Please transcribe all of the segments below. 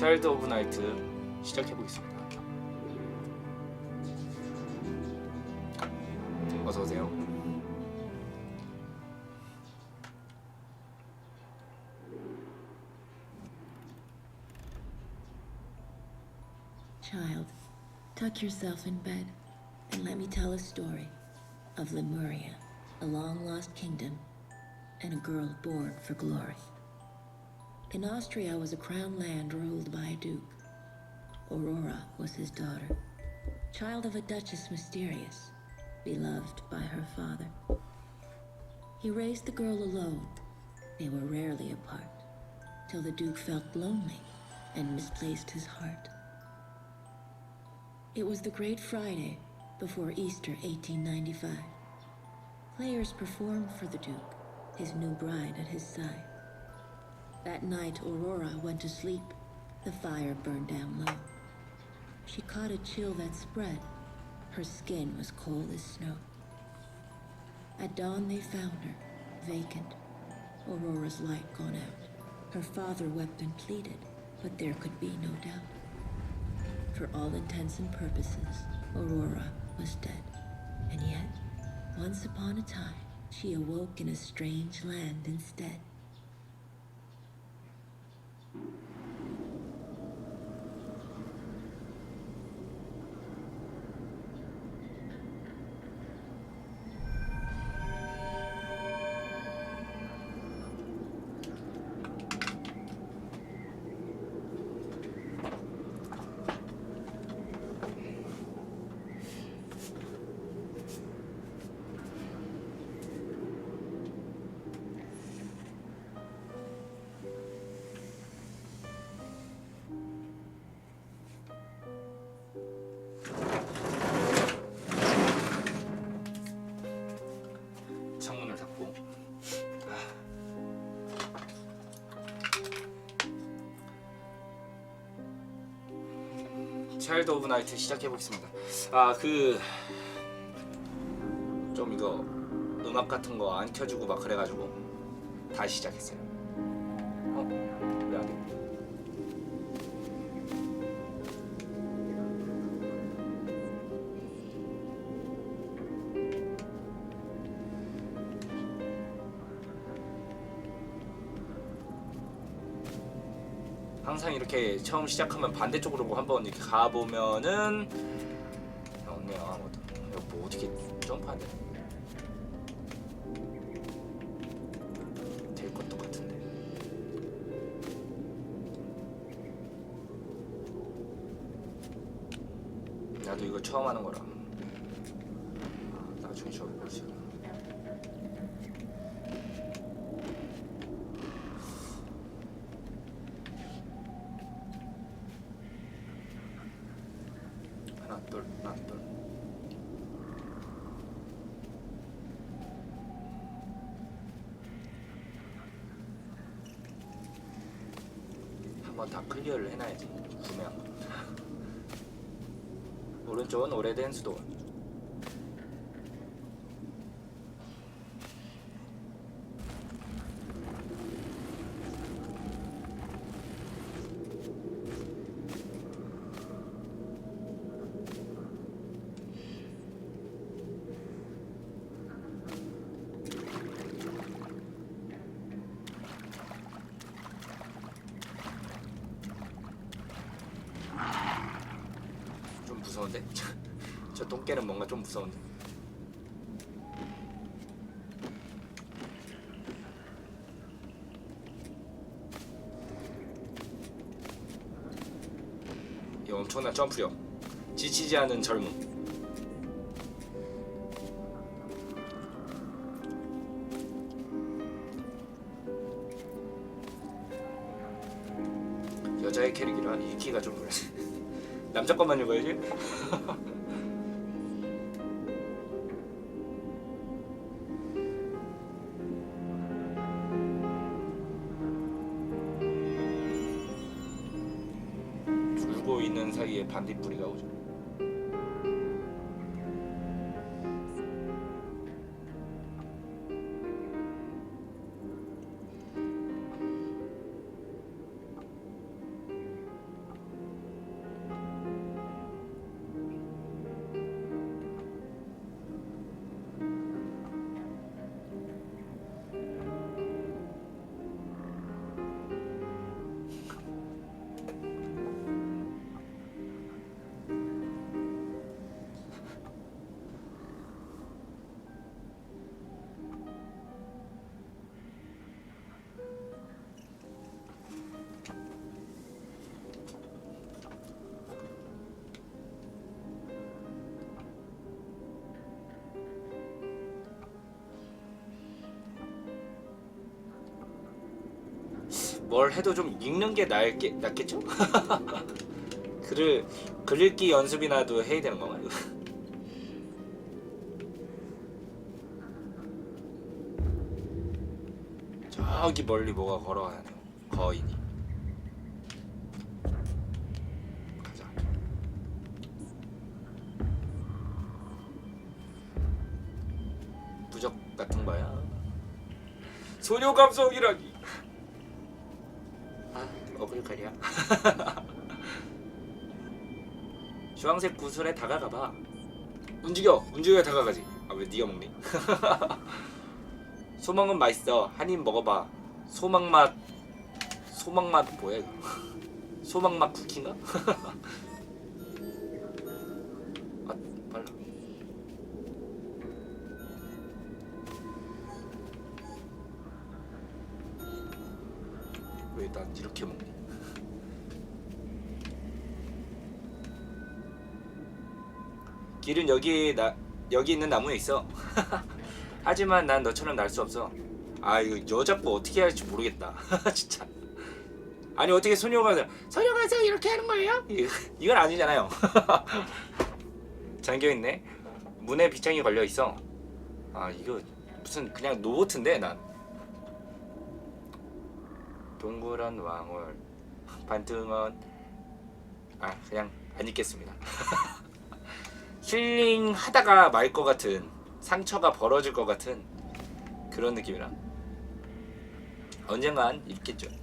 차일드 오브 나이트 시작해 보겠습니다. 어서 오세요. Child, tuck yourself in bed and let me tell a story of Lemuria, a long lost kingdom, and a girl born for glory. In Austria was a crown land ruled by a duke. Aurora was his daughter, child of a duchess mysterious, beloved by her father. He raised the girl alone. They were rarely apart, till the duke felt lonely and misplaced his heart. It was the Great Friday before Easter 1895. Players performed for the Duke, his new bride at his side. That night, Aurora went to sleep. The fire burned down low. She caught a chill that spread. Her skin was cold as snow. At dawn, they found her, vacant, Aurora's light gone out. Her father wept and pleaded, but there could be no doubt. For all intents and purposes, Aurora was dead. And yet, once upon a time, she awoke in a strange land instead. 차일드 오브 나이트 시작해 보겠습니다. 아 그 좀 이거 음악 같은 거 안 켜주고 막 그래가지고 다시 시작했어요. 항상 이렇게 처음 시작하면 반대쪽으로 한번 이렇게 가보면은 없네요. 아무것도. 이거 뭐 어떻게 점프해야 한번 다 클리어를 해놔야지. 구매한 거 오른쪽은 오래된 수도 좀 무서운데? 저 똥개는 뭔가 좀 무서운데. 이 엄청난 점프력. 지치지 않은 젊음. 여자의 캐릭이라 읽기가 좀 그래 남자 것만 읽어야지 뭘 해도 좀 읽는 게 나을게, 낫겠죠? 글을 글읽기 연습이라도 해야 되는 건가요? 저기 멀리 뭐가 걸어가네요. 거인이. 가자. 부적 같은 거야. 소녀 감성이라니. 아, 어글거려. 주황색 구슬에 다가가봐. 움직여, 움직여 다가가지. 아 왜 네가 먹니? 소망은 맛있어. 한 입 먹어봐. 소망 맛, 소망 맛 뭐야 이거? 소망 맛 쿠키인가? 아 빨라. 왜 난 이렇게 먹니? 길은 여기 나 여기 있는 나무에 있어. 하지만 난 너처럼 날 수 없어. 아 이거 여자부 어떻게 할지 모르겠다. 진짜. 아니 어떻게 소녀가 소녀가 서 이렇게 하는 거예요? 이- 이건 아니잖아요. 잠겨 있네. 문에 빗장이 걸려 있어. 아 이거 무슨 그냥 노트인데 난. 동그란 왕월 반등원 아 그냥 안 읽겠습니다. 힐링 하다가 말 것 같은 상처가 벌어질 것 같은 그런 느낌이라 언젠간 읽겠죠.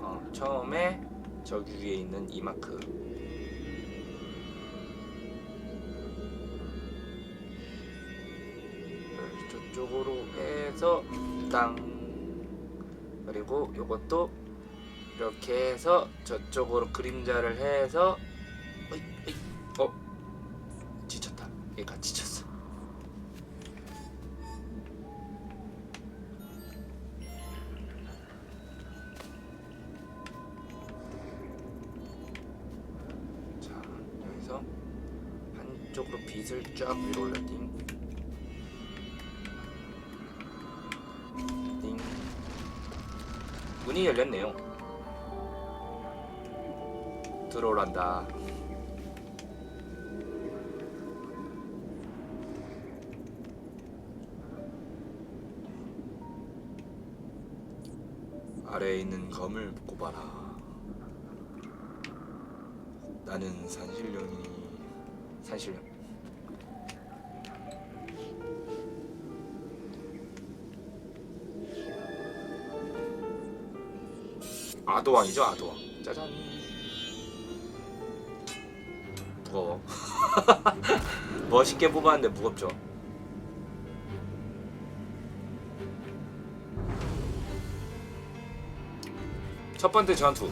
어, 처음에 저기 위에 있는 이 마크 땅. 그리고 요것도 이렇게 해서 저쪽으로 그림자를 해서 어이, 어이, 어 지쳤다. 얘가 지쳤어. 자 여기서 한쪽으로 빛을 쫙 위로 띵. 문이 열렸네요. 들어오란다. 아래에 있는 검을 꼽아라. 나는 산신령이니 산신령. 아도왕이죠 아도왕. 짜잔 무거워. 멋있게 뽑았는데 무겁죠? 첫 번째 전투.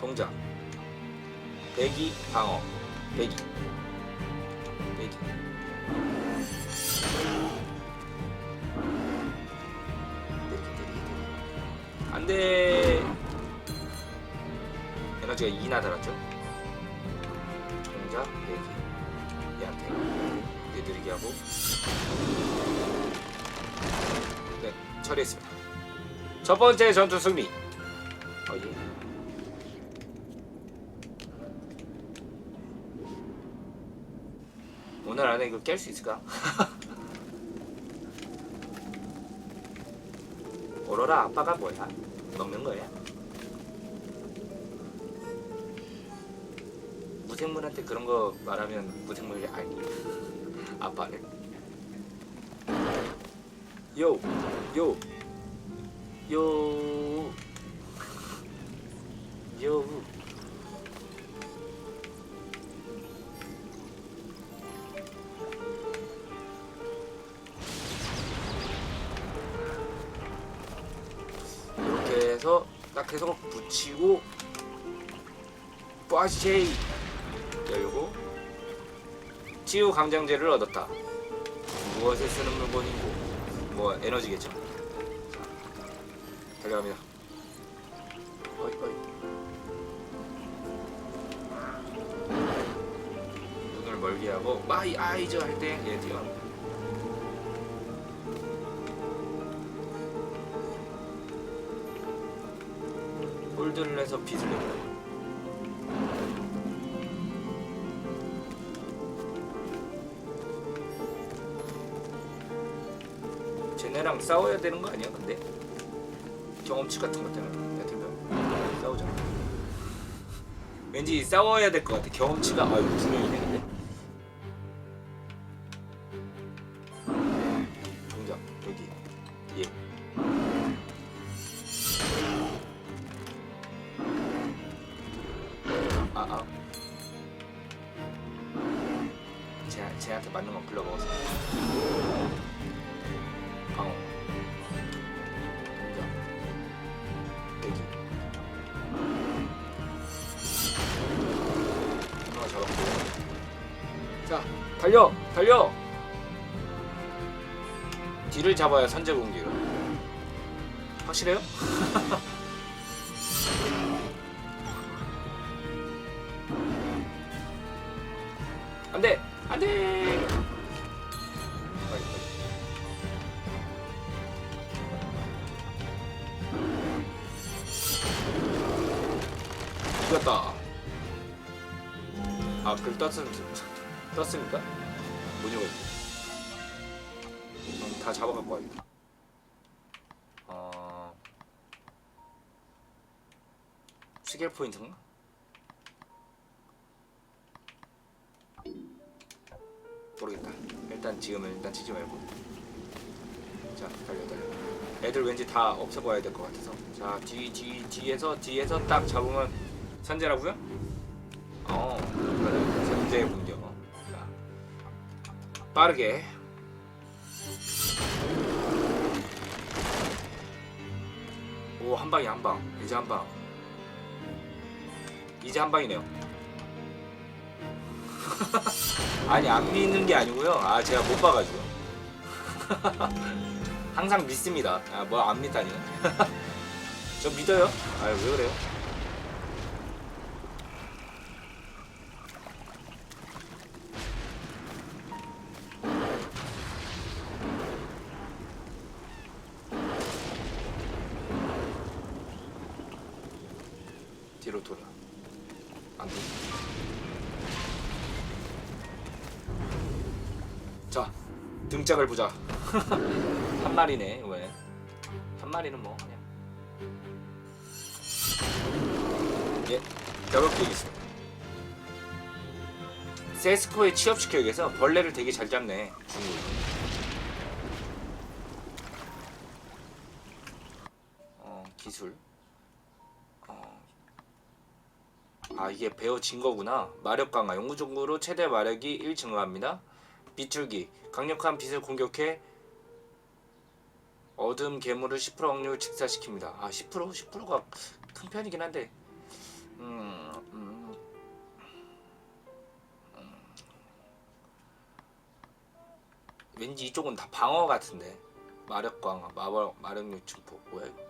동작. 배기 방어. 배기. 배기 안돼. 에너지가 2나 달았죠? 정작 내기 얘한테 느리게 하고. 네 처리했습니다. 첫 번째 전투 승리. 어예 오늘 안에 이거 깰 수 있을까? 오로라 아빠가 뭐야? 먹는 거야? 무생물한테 그런 거 말하면 무생물이 아니 아빠를 요! 요! 요! 요! 해서 붙이고 빠쉐이 열고 치유 강장제를 얻었다. 무엇에 쓰는 물건이고 뭐 에너지겠죠. 자, 달려갑니다. 어이 어이. 눈을 멀게 하고 마이 아이즈 할때 얘 뛰어. 홀드를 해서 핏을 내고. 쟤네랑 싸워야 되는 거 아니야 근데? 경험치 같은 것 때문에. 여튼 싸우자. 왠지 싸워야 될 것 같아. 경험치가 아유 두 명이네. 근 자 달려 달려 뒤를 잡아야 선제 공격을 확실해요? 시계 포인트인가? 모르겠다. 일단 지금은 일단 치지 말고. 자, 달려, 달려. 애들 왠지 다 없애봐야 될 것 같아서. 자, 뒤, 뒤, 뒤에서, 뒤에서 딱 잡으면 선제라고요? 어, 그래. 선제 공격. 자, 빠르게. 오, 한 방이 한 방. 이제 한 방. 이제 한 방이네요. 아니 안 믿는 게 아니고요. 아 제가 못 봐가지고. 항상 믿습니다. 아뭐 안 믿다니. 저 믿어요. 아왜 그래요? 뒤로 돌아. 안 돼. 자, 등짝을 보자. 한 마리네, 왜? 한 마리는 뭐 그냥. 예, 벼룩도 있습니다. 세스코에 취업시켜야 해서 벌레를 되게 잘 잡네, 중국. 어, 기술. 어, 아 이게 배워진 거구나. 마력 강화. 영구적으로 최대 마력이 1 증가합니다. 비틀기. 강력한 빛을 공격해 어둠 괴물을 10% 확률 직사시킵니다. 아 10% 10%가 큰 편이긴 한데. 음, 음, 음. 왠지 이쪽은 다 방어 같은데. 마력 강화, 마력 마력률 증폭 뭐야 이거?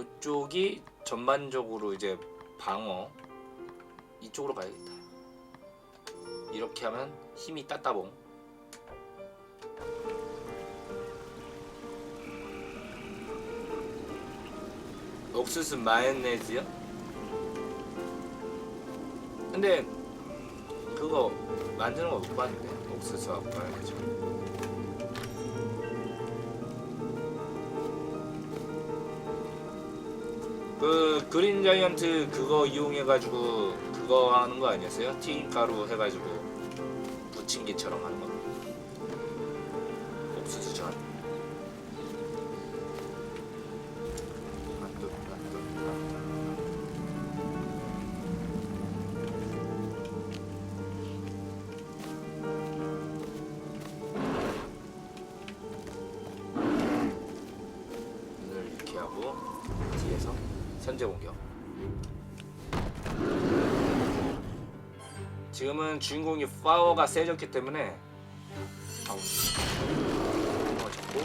이쪽이 전반적으로 이제 방어 이쪽으로 가야겠다. 이렇게 하면 힘이 따따봉. 옥수수 마요네즈요? 근데 그거 만드는 거 못 봤는데 옥수수하고 마요 그 그린 자이언트 그거 이용해가지고 그거 하는 거 아니었어요? 튀김 가루 해가지고 부침개처럼 하는 거. 옥수수전. 만두, 만두, 만두. 눈을 이렇게 하고 뒤에서 선제 공격. 지금은 주인공이 파워가 세졌기 때문에 아우 어 잡고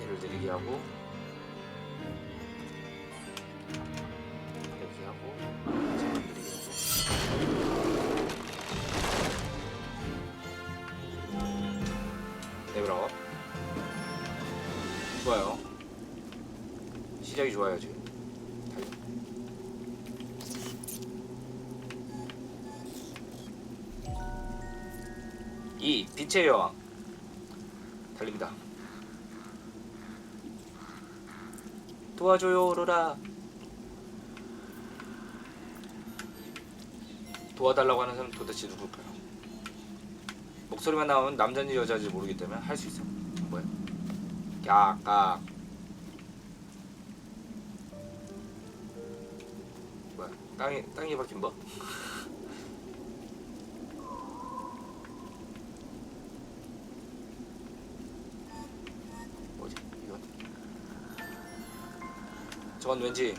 얘를 느리게 하고 좋아요 지금. 이 빛의 여왕 달립니다 도와줘요 오로라 도와달라고 하는 사람 도대체 누굴까요? 목소리만 나오면 남자인지 여자인지 모르기 때문에 할 수 있어 뭐야? 깍깍 뭐 땅이 땅이 박힌 뭐? 뭐지 이건? 저건 왠지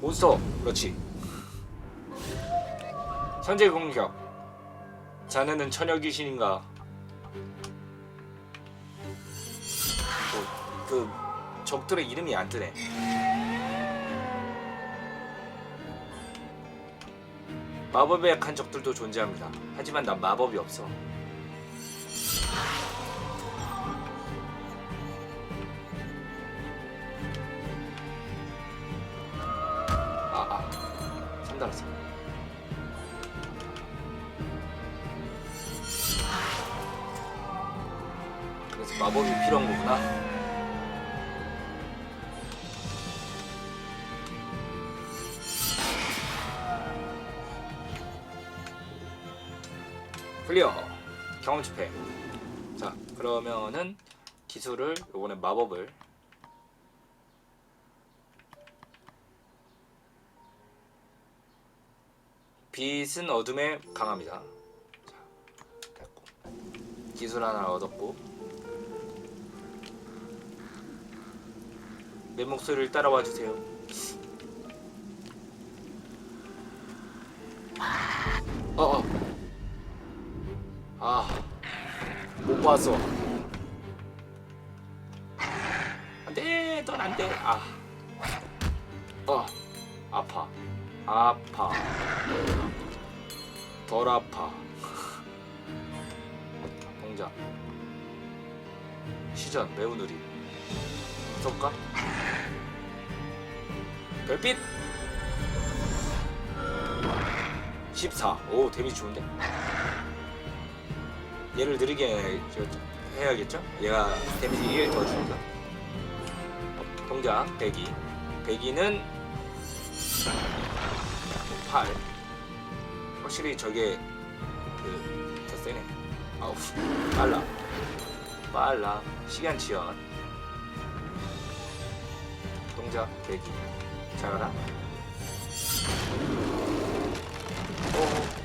몬스터 그렇지 현재 공격 자네는 처녀 귀신인가? 뭐, 그 적들의 이름이 안 뜨네. 마법에 약한 적들도 존재합니다. 하지만 난 마법이 없어. 아, 아. 3달았어. 그래서 마법이 필요한 거구나. 경험 집회. 자 그러면은 기술을 요번에 마법을 빛은 어둠에 강합니다. 자 됐고 기술 하나 얻었고 내 목소리를 따라와 주세요. 못 봤어. 안 돼, 넌 안 돼. 아, 어, 아파, 아파, 덜 아파. 동작. 시전 매우 느리. 무섭까? 별빛 14. 오 데미지 좋은데. 얘를 느리게 저- 해야겠죠? 얘가 데미지 1더 주니까. 동작 배기. 배기는 8. 확실히 저게 그더 세네. 아우 빨라. 빨라. 시간 지연. 동작 배기. 잘 가라. 오.